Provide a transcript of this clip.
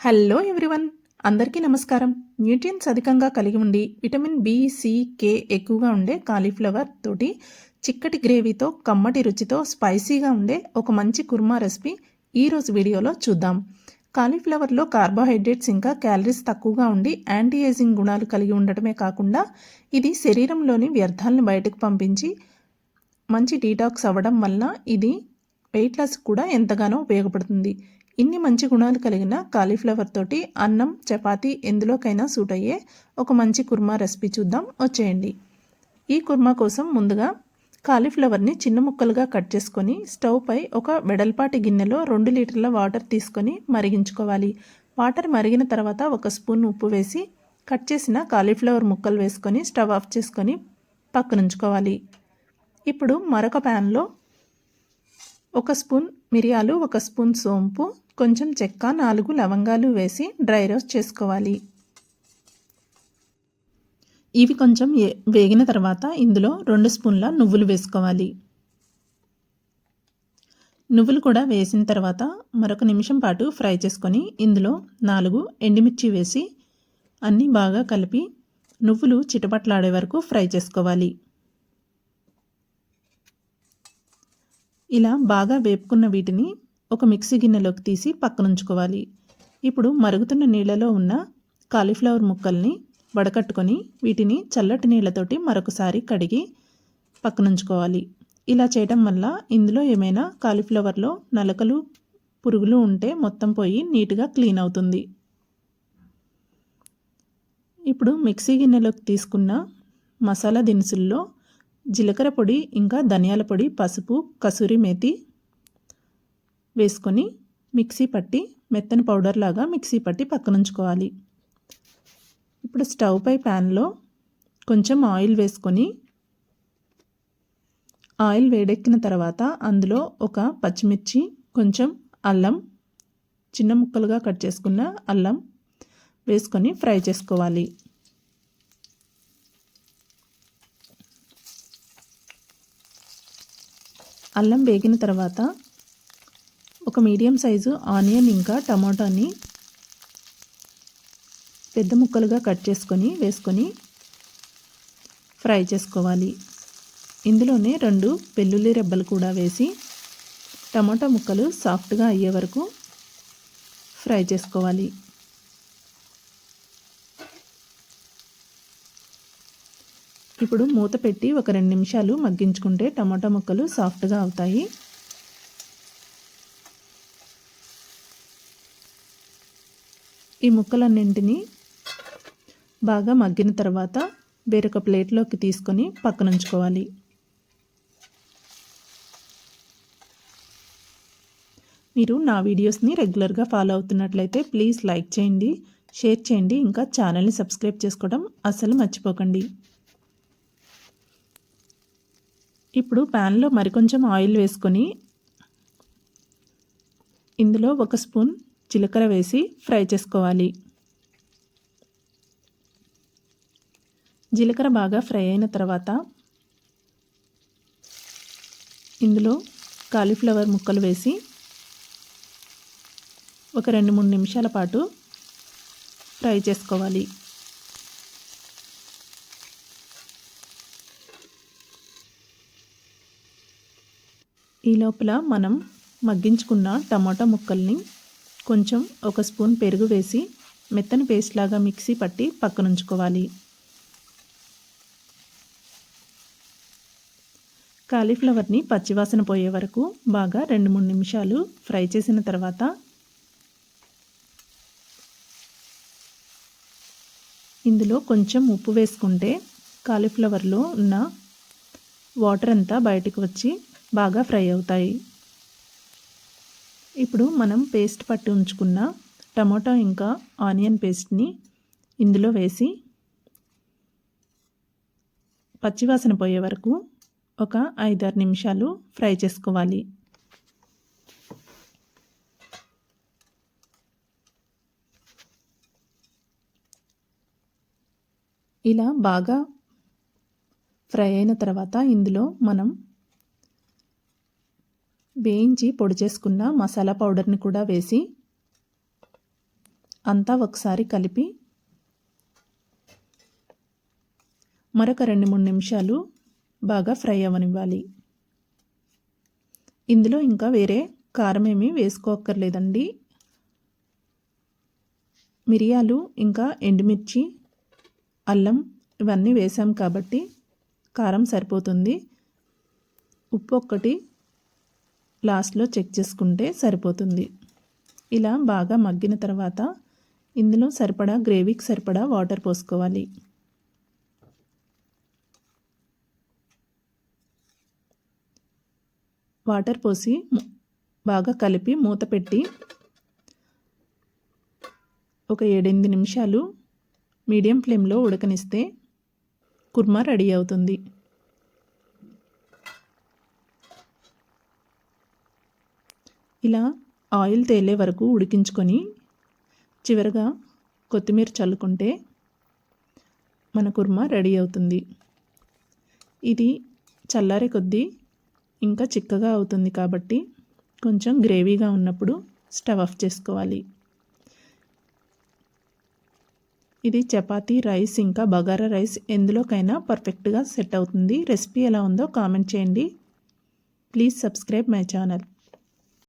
Hello everyone. అందరికీ నమస్కారం. Nutrients అధికంగా కలిగి ఉండి విటమిన్ బి సి కే ఎక్కువగా ఉండే కాలీఫ్లవర్ తోటి చిక్కటి గ్రేవీతో కమ్మటి రుచితో స్పైసీగా ఉండే ఒక మంచి కుర్మా రెసిపీ ఈరోజు వీడియోలో చూద్దాం. కాలీఫ్లవర్లో కార్బోహైడ్రేట్స్ ఇంకా క్యాలరీస్ తక్కువగా ఉండి యాంటీ ఏజింగ్ గుణాలు కలిగి ఉండటమే కాకుండా ఇది శరీరంలోని వ్యర్థాలను బయటకు పంపించి మంచి డీటాక్స్ అవ్వడం వల్ల ఇది వెయిట్ లాస్ కూడా ఎంతగానో ఉపయోగపడుతుంది. ఇన్ని మంచి గుణాలు కలిగిన కాలీఫ్లవర్ తోటి అన్నం చపాతీ ఎందులోకైనా సూట్ అయ్యే ఒక మంచి కుర్మా రెసిపీ చూద్దాం. వచ్చేయండి. ఈ కుర్మా కోసం ముందుగా కాలీఫ్లవర్ని చిన్న ముక్కలుగా కట్ చేసుకొని స్టవ్ పై ఒక వెడల్పాటి గిన్నెలో రెండు లీటర్ల వాటర్ తీసుకొని మరిగించుకోవాలి. వాటర్ మరిగిన తర్వాత ఒక స్పూన్ ఉప్పు వేసి కట్ చేసిన కాలీఫ్లవర్ ముక్కలు వేసుకొని స్టవ్ ఆఫ్ చేసుకొని పక్కనుంచుకోవాలి. ఇప్పుడు మరొక ప్యాన్లో ఒక స్పూన్ మిరియాలు ఒక స్పూన్ సోంపు కొంచెం చెక్క నాలుగు లవంగాలు వేసి డ్రై రోస్ట్ చేసుకోవాలి. ఇవి కొంచెం వేగిన తర్వాత ఇందులో రెండు స్పూన్ల నువ్వులు వేసుకోవాలి. నువ్వులు కూడా వేసిన తర్వాత మరొక నిమిషం పాటు ఫ్రై చేసుకొని ఇందులో నాలుగు ఎండుమిర్చి వేసి అన్నీ బాగా కలిపి నువ్వులు చిటపట్లాడే వరకు ఫ్రై చేసుకోవాలి. ఇలా బాగా వేపుకున్న వీటిని ఒక మిక్సీ గిన్నెలోకి తీసి పక్కనుంచుకోవాలి. ఇప్పుడు మరుగుతున్న నీళ్ళలో ఉన్న కాలీఫ్లవర్ ముక్కల్ని వడకట్టుకొని వీటిని చల్లటి నీళ్ళతోటి మరొకసారి కడిగి పక్కనుంచుకోవాలి. ఇలా చేయడం వల్ల ఇందులో ఏమైనా కాలీఫ్లవర్లో నలకలు పురుగులు ఉంటే మొత్తం పోయి నీట్గా క్లీన్ అవుతుంది. ఇప్పుడు మిక్సీ గిన్నెలోకి తీసుకున్న మసాలా దినుసుల్లో జీలకర్ర పొడి ఇంకా ధనియాల పొడి పసుపు కసూరి మేతి వేసుకొని మిక్సీ పట్టి మెత్తని పౌడర్ లాగా మిక్సీ పట్టి పక్కనుంచుకోవాలి. ఇప్పుడు స్టవ్ పై ప్యాన్లో కొంచెం ఆయిల్ వేసుకొని ఆయిల్ వేడెక్కిన తర్వాత అందులో ఒక పచ్చిమిర్చి కొంచెం అల్లం చిన్న ముక్కలుగా కట్ చేసుకున్న అల్లం వేసుకొని ఫ్రై చేసుకోవాలి. అల్లం వేగిన తర్వాత ఒక మీడియం సైజు ఆనియన్ ఇంకా టమాటాని పెద్ద ముక్కలుగా కట్ చేసుకొని వేసుకొని ఫ్రై చేసుకోవాలి. ఇందులోనే రెండు వెల్లుల్లి రెబ్బలు కూడా వేసి టమాటా ముక్కలు సాఫ్ట్గా అయ్యే వరకు ఫ్రై చేసుకోవాలి. ఇప్పుడు మూత పెట్టి ఒక రెండు నిమిషాలు మగ్గించుకుంటే టమాటా ముక్కలు సాఫ్ట్గా అవుతాయి. ఈ ముక్కలన్నింటినీ బాగా మగ్గిన తర్వాత వేరొక ప్లేట్లోకి తీసుకొని పక్కనుంచుకోవాలి. మీరు నా వీడియోస్ని రెగ్యులర్గా ఫాలో అవుతున్నట్లయితే ప్లీజ్ లైక్ చేయండి షేర్ చేయండి ఇంకా ఛానల్ని సబ్స్క్రైబ్ చేసుకోవడం అస్సలు మర్చిపోకండి. ఇప్పుడు ప్యాన్లో మరికొంచెం ఆయిల్ వేసుకొని ఇందులో ఒక స్పూన్ జీలకర్ర వేసి ఫ్రై చేసుకోవాలి. జీలకర్ర బాగా ఫ్రై అయిన తర్వాత ఇందులో కాలీఫ్లవర్ ముక్కలు వేసి ఒక రెండు మూడు నిమిషాల పాటు ఫ్రై చేసుకోవాలి. ఈ లోపల మనం మగ్గించుకున్న టమాటా ముక్కల్ని కొంచెం ఒక స్పూన్ పెరుగు వేసి మెత్తని పేస్ట్ లాగా మిక్సీ పట్టి పక్కనుంచుకోవాలి. కాలీఫ్లవర్ని పచ్చివాసన పోయే వరకు బాగా రెండు మూడు నిమిషాలు ఫ్రై చేసిన తర్వాత ఇందులో కొంచెం ఉప్పు వేసుకుంటే కాలీఫ్లవర్లో ఉన్న వాటర్ అంతా బయటకు వచ్చి బాగా ఫ్రై అవుతాయి. ఇప్పుడు మనం పేస్ట్ పట్టి ఉంచుకున్న టమాటా ఇంకా ఆనియన్ పేస్ట్ని ఇందులో వేసి పచ్చివాసన పోయే వరకు ఒక ఐదారు నిమిషాలు ఫ్రై చేసుకోవాలి. ఇలా బాగా ఫ్రై అయిన తర్వాత ఇందులో మనం వేయించి పొడి చేసుకున్న మసాలా పౌడర్ని కూడా వేసి అంతా ఒకసారి కలిపి మరొక రెండు మూడు నిమిషాలు బాగా ఫ్రై అవ్వనివ్వాలి ఇందులో ఇంకా వేరే కారం ఏమీ వేసుకోక్కర్లేదండి. మిరియాలు ఇంకా ఎండుమిర్చి అల్లం ఇవన్నీ వేసాం కాబట్టి కారం సరిపోతుంది. ఉప్పు ఒక్కటి లాస్ట్లో చెక్ చేసుకుంటే సరిపోతుంది. ఇలా బాగా మగ్గిన తర్వాత ఇందులో సరిపడా గ్రేవీకి సరిపడా వాటర్ పోసుకోవాలి. వాటర్ పోసి బాగా కలిపి మూత పెట్టి ఒక ఏడెనిమిది నిమిషాలు మీడియం ఫ్లేమ్లో ఉడకనిస్తే కుర్మా రెడీ అవుతుంది. ఇలా ఆయిల్ తేలే వరకు ఉడికించుకొని చివరగా కొత్తిమీర చల్లుకుంటే మన కుర్మా రెడీ అవుతుంది. ఇది చల్లారే కొద్దీ ఇంకా చిక్కగా అవుతుంది కాబట్టి కొంచెం గ్రేవీగా ఉన్నప్పుడు స్టవ్ ఆఫ్ చేసుకోవాలి. ఇది చపాతీ రైస్ ఇంకా బగారా రైస్ ఎందులోకైనా పర్ఫెక్ట్గా సెట్ అవుతుంది. రెసిపీ ఎలా ఉందో కామెంట్ చేయండి. Please subscribe my channel.